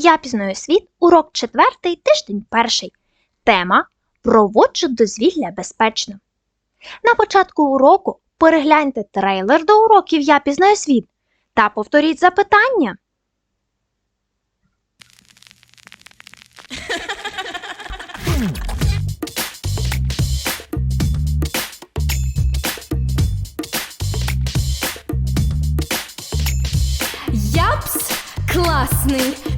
Я пізнаю світ, урок четвертий, тиждень перший. Тема Проводжу дозвілля безпечно. На початку уроку перегляньте трейлер до уроків Я пізнаю світ та повторіть запитання. Япс класний,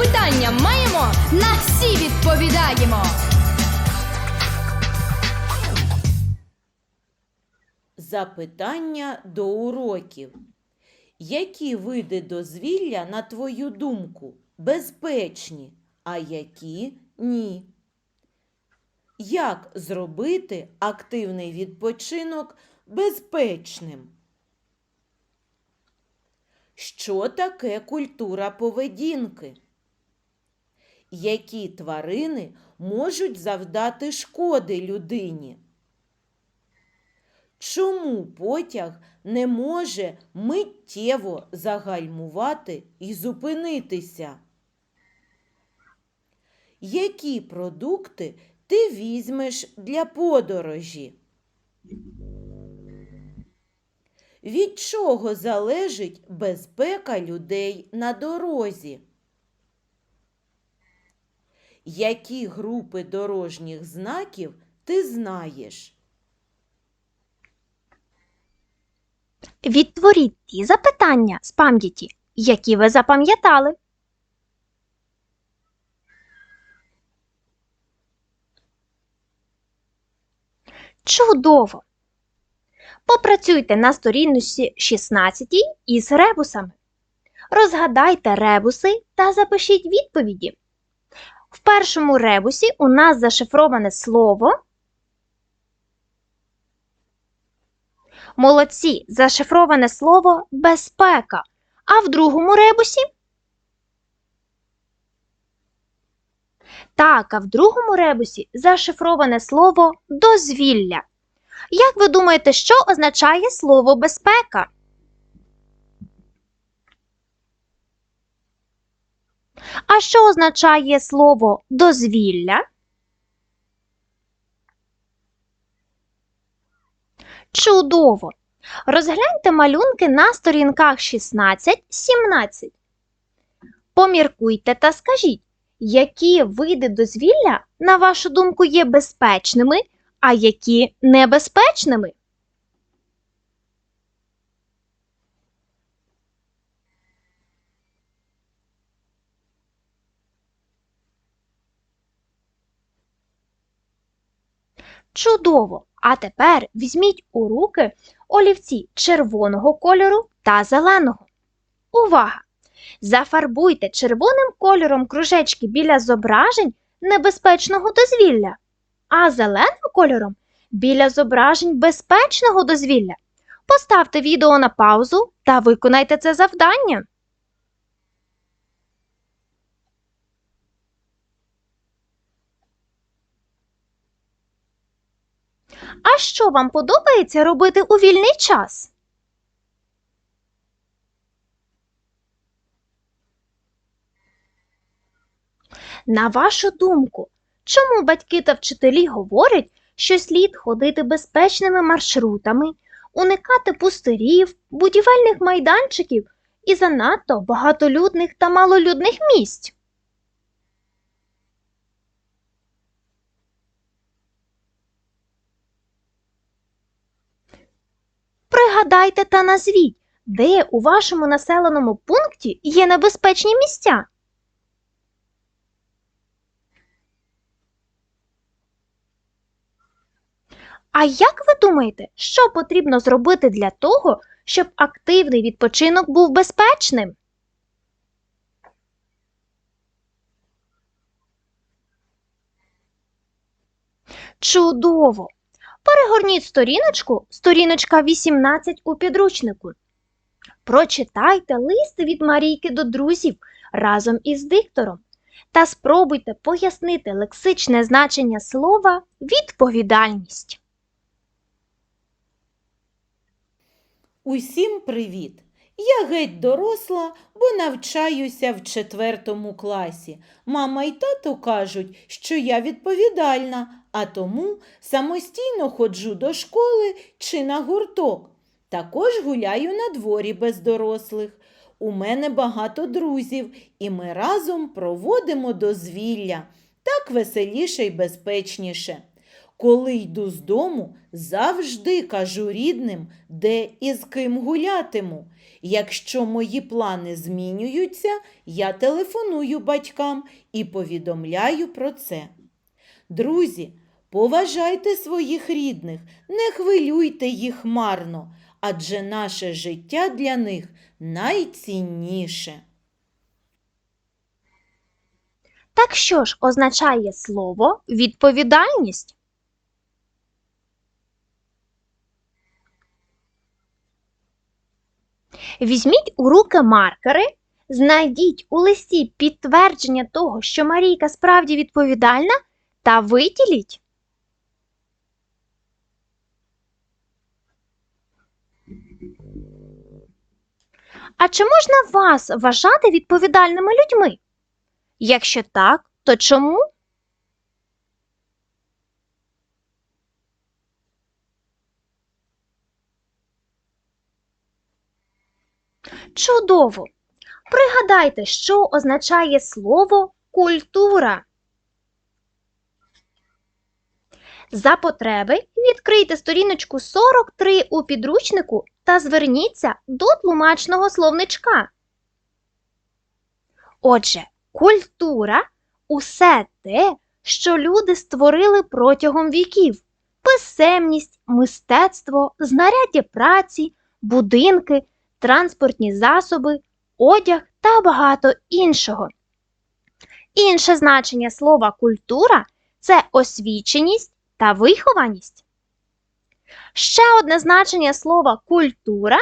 Запитання маємо, на всі відповідаємо. Запитання до уроків. Які види дозвілля, на твою думку, безпечні, а які ні? Як зробити активний відпочинок безпечним? Що таке культура поведінки? Які тварини можуть завдати шкоди людині? Чому потяг не може миттєво загальмувати і зупинитися? Які продукти ти візьмеш для подорожі? Від чого залежить безпека людей на дорозі? Які групи дорожніх знаків ти знаєш? Відтворіть ті запитання з пам'яті, які ви запам'ятали. Чудово! Попрацюйте на сторінці 16 із ребусами. Розгадайте ребуси та запишіть відповіді. В першому ребусі у нас зашифроване слово. Молодці, зашифроване слово безпека. А в другому ребусі? Так, а в другому ребусі зашифроване слово дозвілля. Як ви думаєте, що означає слово безпека? А що означає слово дозвілля? Чудово! Розгляньте малюнки на сторінках 16-17. Поміркуйте та скажіть, які види дозвілля, на вашу думку, є безпечними, а які небезпечними? Чудово! А тепер візьміть у руки олівці червоного кольору та зеленого. Увага! Зафарбуйте червоним кольором кружечки біля зображень небезпечного дозвілля, а зеленим кольором біля зображень безпечного дозвілля. Поставте відео на паузу та виконайте це завдання. А що вам подобається робити у вільний час? На вашу думку, чому батьки та вчителі говорять, що слід ходити безпечними маршрутами, уникати пустирів, будівельних майданчиків і занадто багатолюдних та малолюдних місць? Пригадайте та назвіть, де у вашому населеному пункті є небезпечні місця. А як ви думаєте, що потрібно зробити для того, щоб активний відпочинок був безпечним? Чудово! Перегорніть сторіночку, сторіночка 18 у підручнику. Прочитайте лист від Марійки до друзів разом із диктором та спробуйте пояснити лексичне значення слова відповідальність. Усім привіт! Я геть доросла, бо навчаюся в четвертому класі. Мама й тато кажуть, що я відповідальна, а тому самостійно ходжу до школи чи на гурток. Також гуляю на дворі без дорослих. У мене багато друзів, і ми разом проводимо дозвілля. Так веселіше й безпечніше. Коли йду з дому, завжди кажу рідним, де і з ким гулятиму. Якщо мої плани змінюються, я телефоную батькам і повідомляю про це. Друзі, поважайте своїх рідних, не хвилюйте їх марно, адже наше життя для них найцінніше. Так що ж означає слово відповідальність? Візьміть у руки маркери, знайдіть у листі підтвердження того, що Марійка справді відповідальна, та виділіть. А чи можна вас вважати відповідальними людьми? Якщо так, то чому? Чудово! Пригадайте, що означає слово культура. За потреби відкрийте сторіночку 43 у підручнику та зверніться до тлумачного словничка. Отже, культура усе те, що люди створили протягом віків: писемність, мистецтво, знаряддя праці, будинки, транспортні засоби, одяг та багато іншого. Інше значення слова культура це освіченість та вихованість. Ще одне значення слова культура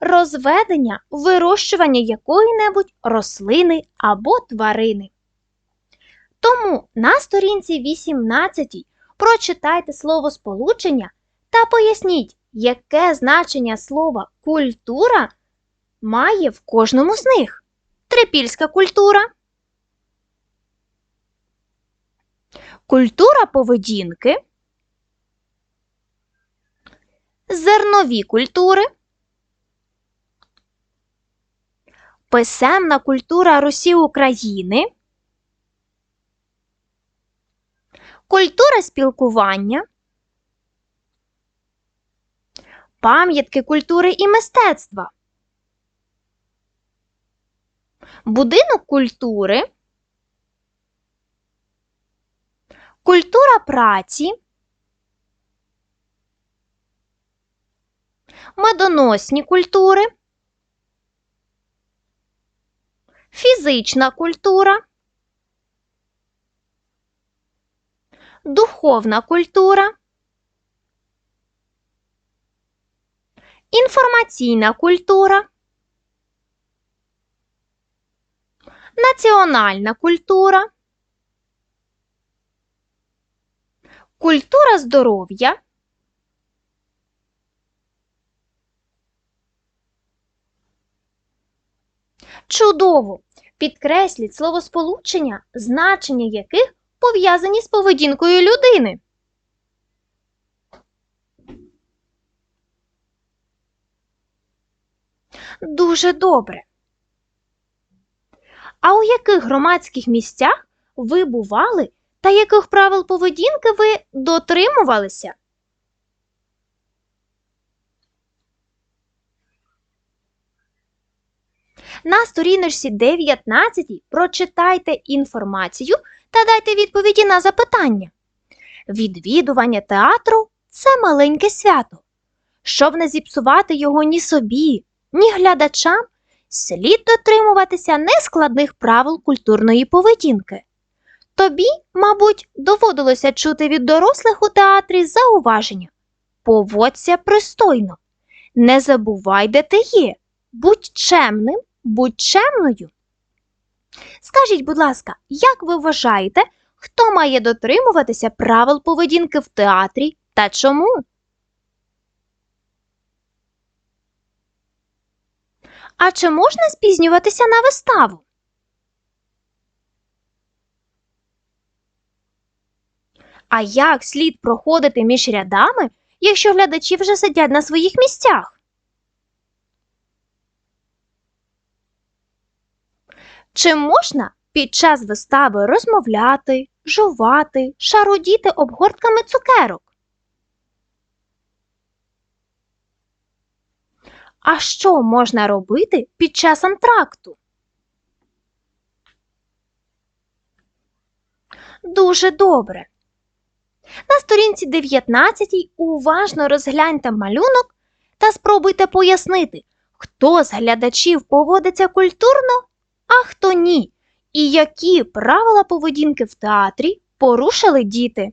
розведення, вирощування якої-небудь рослини або тварини. Тому на сторінці 18 прочитайте слово сполучення та поясніть, яке значення слова культура має в кожному з них. Трипільська культура. Культура поведінки. Зернові культури. Писемна культура Русі України. Культура спілкування. Пам'ятки культури і мистецтва. Будинок культури. Культура праці. Медоносні культури. Фізична культура. Духовна культура. Інформаційна культура. Національна культура. Культура здоров'я. Чудово! Підкресліть словосполучення, значення яких пов'язані з поведінкою людини. Дуже добре. А у яких громадських місцях ви бували та яких правил поведінки ви дотримувалися? На сторіночці 19 прочитайте інформацію та дайте відповіді на запитання. Відвідування театру це маленьке свято. Щоб не зіпсувати його ні собі, ні глядачам, слід дотримуватися нескладних правил культурної поведінки. Тобі, мабуть, доводилося чути від дорослих у театрі зауваження. Поводься пристойно. Не забувай, де ти є. Будь чемним, будь чемною. Скажіть, будь ласка, як ви вважаєте, хто має дотримуватися правил поведінки в театрі та чому? А чи можна спізнюватися на виставу? А як слід проходити між рядами, якщо глядачі вже сидять на своїх місцях? Чи можна під час вистави розмовляти, жувати, шарудіти обгортками цукерок? А що можна робити під час антракту? Дуже добре. На сторінці 19 уважно розгляньте малюнок та спробуйте пояснити, хто з глядачів поводиться культурно, а хто ні, і які правила поведінки в театрі порушили діти.